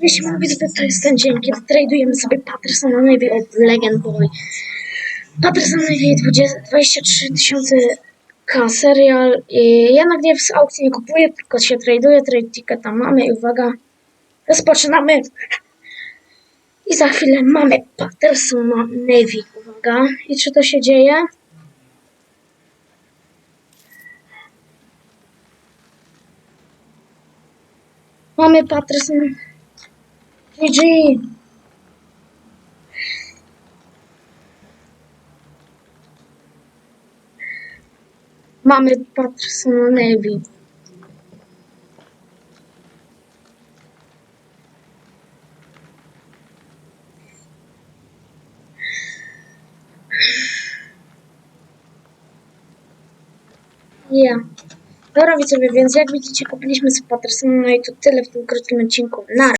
Jeśli mam być, to jest ten dzień, kiedy tradujemy sobie Pattersona Navy od Legend Boy. Patterson Navy 20 23 tysiące K serial. I ja nigdzie w aukcji nie kupuję, tylko się traduję. Trade ticketa mamy i uwaga, rozpoczynamy. I za chwilę mamy Pattersona Navy. Uwaga, i czy to się dzieje? Mamy Patterson GG. Mamy Pattersona Navy. Ja. Dobra widzowie, więc jak widzicie kupiliśmy z Pattersona, no i to tyle w tym krótkim odcinku. Na